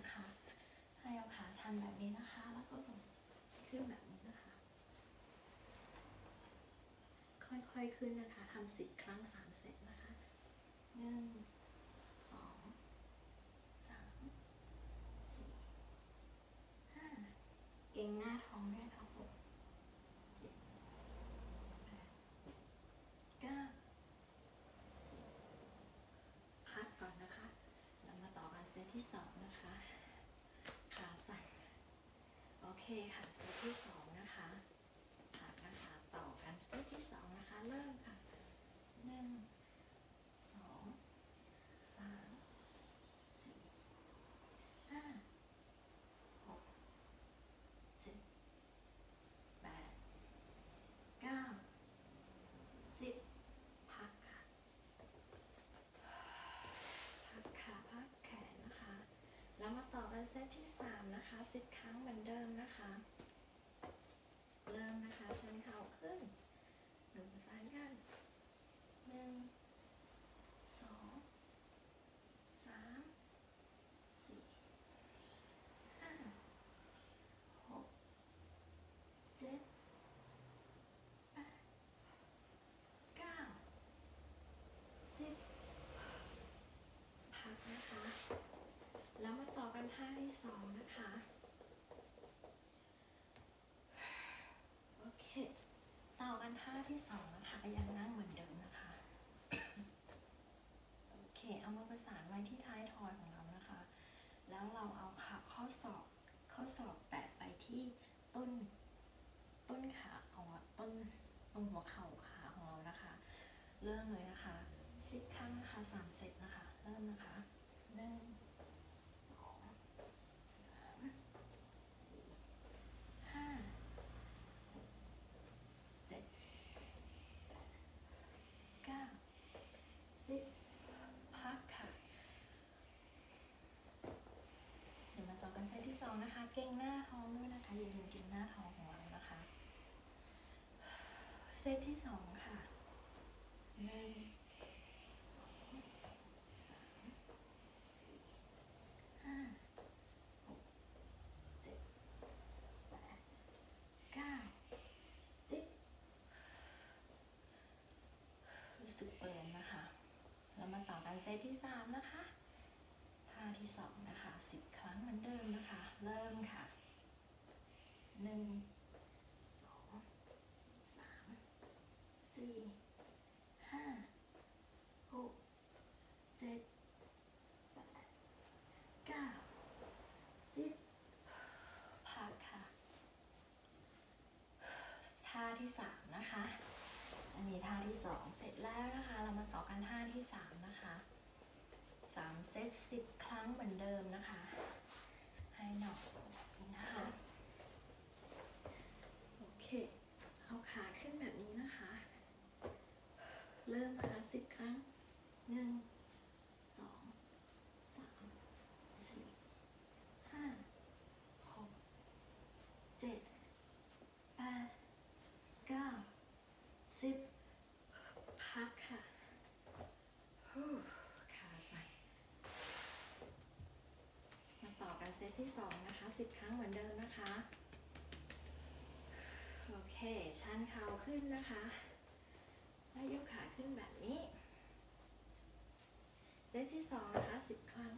นะคะ ให้เอาขาชันแบบนี้นะคะ แล้วก็ลงขึ้นแบบนี้นะคะ ค่อยๆขึ้นนะคะทำสิบครั้งสามเซตนะคะหนึ่งสองสามสี่ห้าเก่งหน้าท้องด้วยค่ะหกเจ็ดแปดเก้าสิบพักก่อนนะคะ เรามาต่อกันเซตที่สองนะคะ ขาสั่นโอ เคค่ะเซตที่สองนะคะผักนะคะ ต่อกันเซตที่สองนะคะ เริ่มค่ะหนึ่งสองสามสี่ห้าหกเจ็ดแปดเก้าสิบพักค่ะ พักขาพักแขนนะคะ แล้วมาต่อกัน เซตที่สามนะคะสิบครั้งเหมือนเดิมนะคะ เริ่มนะคะชันเข่าขึ้นหนึ่งซ้ายกันหนึ่งสองสามสี่ห้าหกเจ็ดแปดเก้าสิบ พักนะคะ แล้วมาต่อกันท่าที่สองนะคะ โอเค ต่อกัน ที่สองนะคะยังนั่งเหมือนเดิมนะคะ โอเค เอามาประสานไว้ที่ท้ายทอยของเรานะคะ แล้วเราเอาขาข้อศอกข้อศอกแตะไปที่ต้นต้นขาของเราต้นตรงหัวเข่าขาของเรานะคะ เริ่มเลยนะคะสิบครั้งนะคะสามเซตนะคะ เริ่มนะคะหนึ่งสองสามสี่ห้าหกเจ็ดแปดเก้าสิบพักค่ะ เดี๋ยวมาต่อกันเซตที่ส องนะคะ เก่งหน้าท้องด้วยนะคะอย่าลืมก่งหน้าท้องของเรานะคะ เซตที่สองค่ะหนึ่งสองสามสี่ห้าหกเจ็ดแปดเก้าสิบรู้สึกเบิร์นนะคะ แล้วมาต่อกันเซตที่สามนะคะ ท่าที่สองนะคะสิบครั้งเหมือนเดิมนะคะ เริ่มค่ะหนึ่งสองสามสี่ห้าหกเจ็ดแปดเก้าสิบพักค่ะ ท่าที่สามนะคะ อันนี้ท่าที่สองเสร็จแล้วนะคะ เรามาต่อกันท่าที่สามนะคะ 70 ครั้งเหมือนเดิมนะคะ ให้หนอกนะคะ โอเค เอาขาขึ้นแบบนี้นะคะ เริ่มค่ะ10 ครั้ง 1 ปที่ 2 นะคะ 10 ครั้งเหมือนเดิมนะคะ โอเค ชันเข่าขึ้นนะคะ แล้วยกขาขึ้นแบบนี้ เซตที่ 2 นะคะ 10 ครั้ง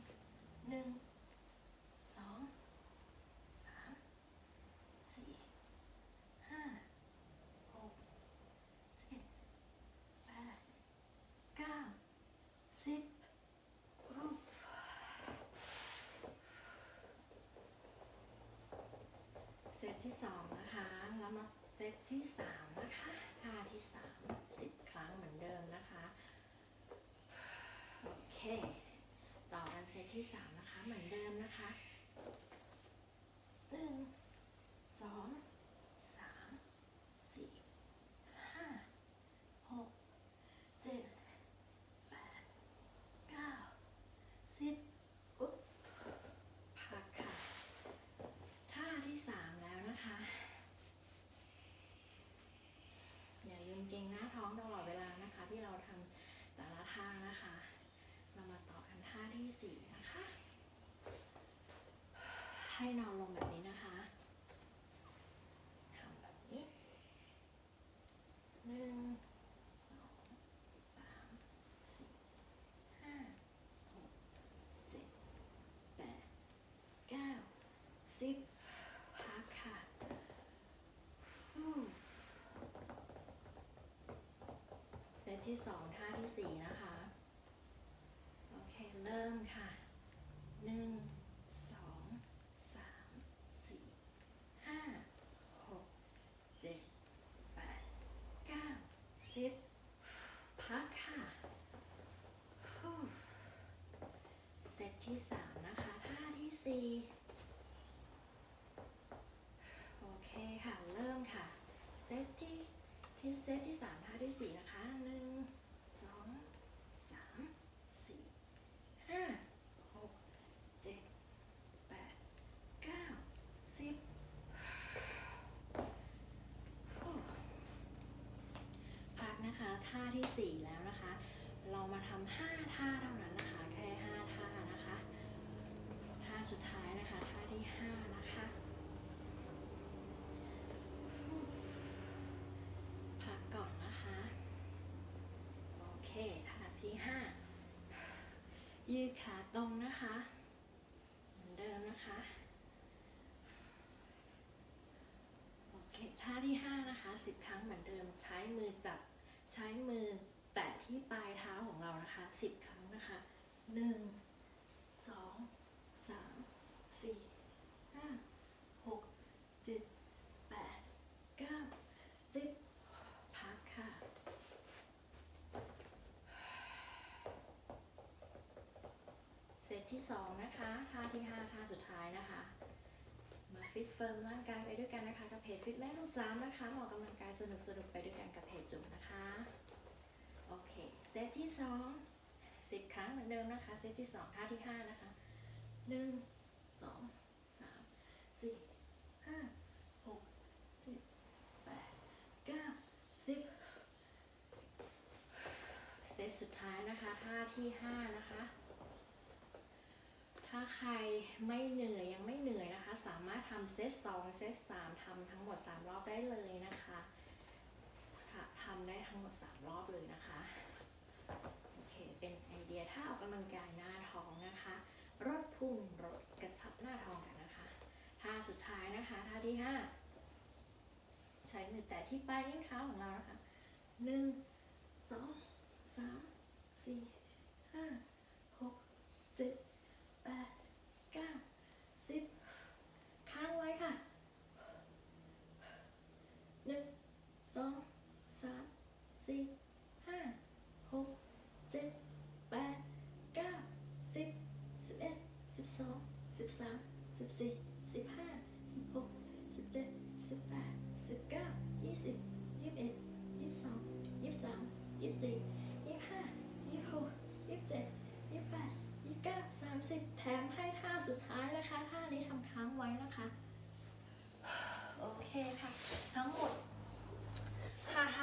1 2 ที่สองนะคะ แล้วมาเซตที่สามนะคะท่าที่สามสิบครั้งเหมือนเดิมนะคะ โอเค ต่อกันเซตที่สามนะคะ เหมือนเดิมนะคะหนึ่งางนะคะ เรามาต่อกันท่าที่สี่นะคะ ให้นอนลงแบบนี้นะคะ ที่สองท่าที่สี่นะคะ โอเค เริ่มค่ะหนึ่งสองสามสี่ห้าหกเจ็ดแปดเก้าสิบพักค่ะเซตที่สามนะคะ ท่าที่สี่โอเคค่ะ เริ่มค่ะ เซตที่ ที่เซตที่สามท่าที่สี่นะคะหนึ่งสองสามสี่ห้าหกเจ็ดแปดเก้าสิบพักนะคะท่าที่สี่แล้วนะคะ เรามาทำห้าท่าเท่านั้นนะคะ แค่ห้าท่านะคะ ท่าสุดท้าย ชี้ห้ายืดขาตรงนะคะ เหมือนเดิมนะคะ โอเค ท่าที่ห้านะคะสิบครั้งเหมือนเดิม ใช้มือจับ ใช้มือแตะที่ปลายเท้าของเรานะคะสิบครั้งนะคะหนึ่ง ที่สองนะคะท่าที่ห้าท่าสุดท้ายนะคะ มาฟิตเฟิร์มร่างกายไปด้วยกันนะคะ กับเพจฟิตแม่ลูกสามนะคะออกกำลังกายสนุกสนุกไปด้วยกันกับเพจจุ๋มนะคะ โอเค เซตที่สองสิบครั้งเหมือนเดิมนะคะ เซตที่สองท่าที่ห้านะคะหนึ่งสองสามสี่ห้าหกเจ็ดแปดเก้าสิบเซตสุดท้ายนะคะ ท่าที่ห้านะคะ ถ้าใครไม่เหนื่อยยังไม่เหนื่อยนะคะ สามารถทำเซตสองเซตสามทำทั้งหมด3รอบได้เลยนะคะทำได้ทั้งหมด3รอบเลยนะคะโอเคเป็นไอเดียถ้าออกกำลังกายหน้าท้องนะคะลดพุงลดกระชับหน้าท้องกันนะคะท่าสุดท้ายนะคะท่าที่5ใช้มือแตะที่ปลายนิ้วเท้าของเรานะคะหนึ่งสองสามสี่ห้าหกเจ็ด ดเก้าสิบค้างไว้ค่ะหนึ่งสองสามสี่ห้าหกเจ็ดแปดเก้าสิบสิบเอ็ดสิบสองสิบสามสิบสี่สิบห้าสิบหกสิบเจ็ดสิบแปดสิบเก้ายี่สิบยี่สิบเอ็ดยี่สิบสองยี่สิบสามยี่สิบสี่ยี่สิบห้ายี่สิบหกยี่สิบเจ็ดยี่สิบแปด ยี่สิบเก้าสามสิบแถมให้ท่าสุดท้าย นะคะ